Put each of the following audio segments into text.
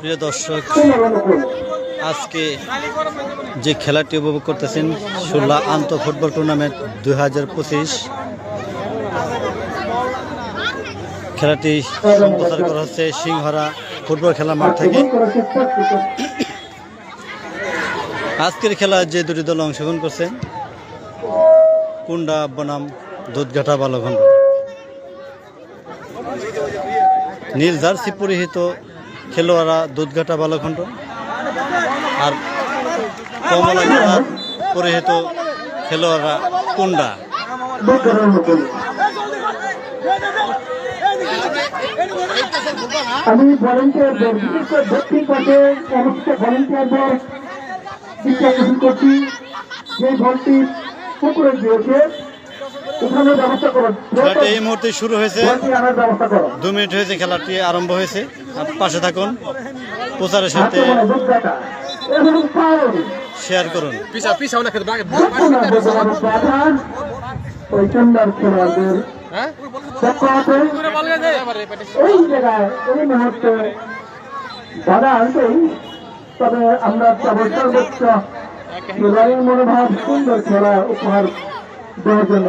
প্রিয় দর্শক, আজকে যে খেলাটি উপভোগ করতেছেন সুল্লা আন্ত ফুটবল টুর্নামেন্ট দুই হাজার পঁচিশ। খেলাটি সম্প্রচার করা হচ্ছে সিংহরা ফুটবল খেলা মাঠ থেকে। আজকের খেলা যে দুটি দল অংশগ্রহণ করছে, কুন্ডা, বনাম, দুধঘাটা বালখণ্ড নীল জার্সি পরিহিত খেলোয়াড়রা দুধঘাটা বালখণ্ড আর কমলা কালার পরিহিত খেলোয়াড়রা কুন্ডা করছি। যে ভলটি পুকুরে দিয়েছে খেলাটি এই মুহূর্তে শুরু হয়েছে। দু মিনিট হয়েছে খেলাটি আরম্ভ হয়েছে। পাশে থাকুন। প্রচারের সাথে শেয়ার করুন। এই জায়গায় এই মুহূর্তে বাধা আসবেই তবে আমরা সর্বোচ্চ মনোভাব সুন্দর খেলা উপহার দেওয়ার জন্য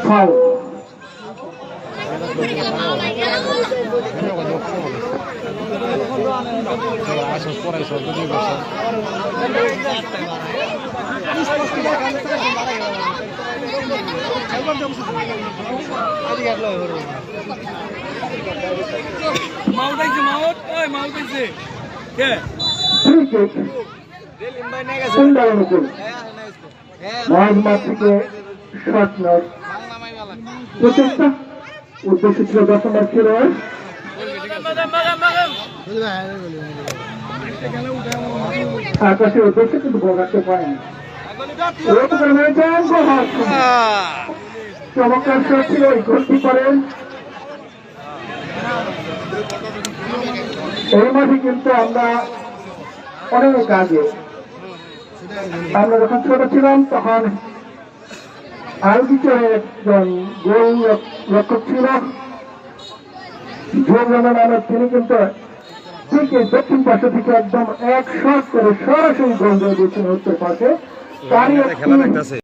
ফাউল মাউট আইছে মাউট ওই মাউট আইছে কে? ফ্রি কিক সুন্দর অনুকূল মহাজমা থেকে শট প্রচেষ্টা, উদ্দেশ্য ছিল দশ নম্বর খেলোয়াড় কিন্তু পারেন চমৎকার ছিল, এই করেন। এই মাঠে কিন্তু আমরা অনেক আগে আমরা যখন ছোট ছিলাম, তখন আয়োজিত একজন গোল রক্ষক ছিল। তিনি কিন্তু দিকে দক্ষিণ পাশে থেকে একদম এক শট করে সরাসরি গোল দিয়ে দিয়েছেন উত্তর পাশে।